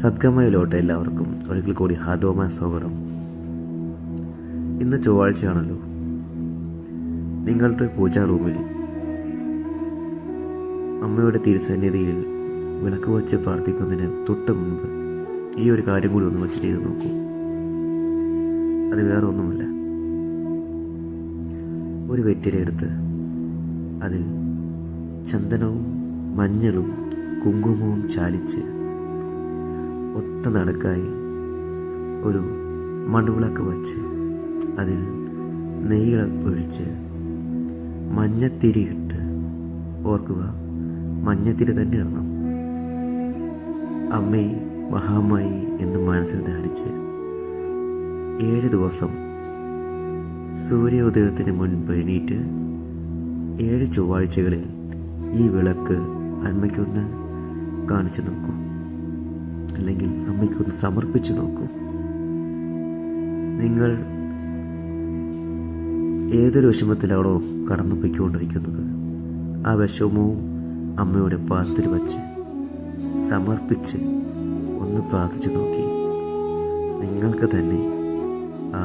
സദ്ഗമയിലോട്ട് എല്ലാവർക്കും ഒരിക്കൽ കൂടി ഹാദോമ സ്വാഗതം. ഇന്ന് ചൊവ്വാഴ്ചയാണല്ലോ. നിങ്ങളുടെ പൂജാ റൂമിൽ അമ്മയുടെ തിരുസന്നിധിയിൽ വിളക്ക് വച്ച് പ്രാർത്ഥിക്കുന്നതിന് തൊട്ട് മുമ്പ് ഈ ഒരു കാര്യം കൂടി ഒന്ന് വെച്ച് ചെയ്ത് നോക്കൂ. അത് വേറെ ഒന്നുമല്ല. ഒരു വെറ്റില എടുത്ത് അതിൽ ചന്ദനവും മഞ്ഞളും കുങ്കുമവും ചാലിച്ച് ഒത്ത നടക്കായി ഒരു മൺവിളക്ക് വച്ച് അതിൽ നെയ്യിള ഒഴിച്ച് മഞ്ഞത്തിരിയിട്ട് ഓർക്കുക മഞ്ഞത്തിരി തന്നെ ഇടണം. അമ്മേ മഹാമായി എന്ന് മനസ്സിൽ ധ്യാനിച്ച് ഏഴ് ദിവസം സൂര്യോദയത്തിന് മുൻപ് എണീറ്റ് ഏഴ് ചൊവ്വാഴ്ചകളിൽ ഈ വിളക്ക് അമ്മയ്ക്കൊന്ന് കാണിച്ചു നോക്കൂ. അല്ലെങ്കിൽ അമ്മയ്ക്കൊന്ന് സമർപ്പിച്ചു നോക്കൂ. നിങ്ങൾ ഏതൊരു വിഷമത്തിലാണോ കടന്നു പൊയ്ക്കൊണ്ടിരിക്കുന്നത് ആ വിഷമവും അമ്മയുടെ പാത്തിൽ വച്ച് സമർപ്പിച്ച് ഒന്ന് പ്രാർത്ഥിച്ചു നോക്കി. നിങ്ങൾക്ക് തന്നെ ആ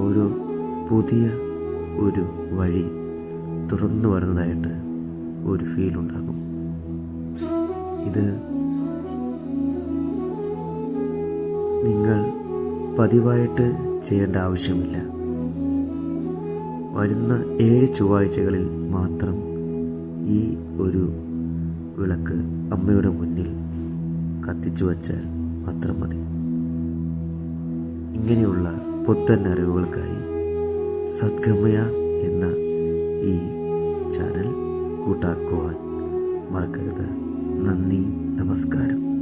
ഓരോ പുതിയ ഒരു വഴി തുറന്നു വരുന്നതായിട്ട് ഒരു ഫീൽ ഉണ്ടാകും. ഇത് നിങ്ങൾ പതിവായിട്ട് ചെയ്യേണ്ട ആവശ്യമില്ല. വരുന്ന ഏഴ് ചൊവ്വാഴ്ചകളിൽ മാത്രം ഈ ഒരു വിളക്ക് അമ്മയുടെ മുന്നിൽ കത്തിച്ചു വച്ചാൽ മാത്രം മതി. ഇങ്ങനെയുള്ള പുത്തൻ അറിവുകൾക്കായി സദ്ഗമയ എന്ന ഈ ചാനൽ കൂട്ടാക്കുവാൻ മറക്കരുത്. നന്ദി നമസ്കാരം.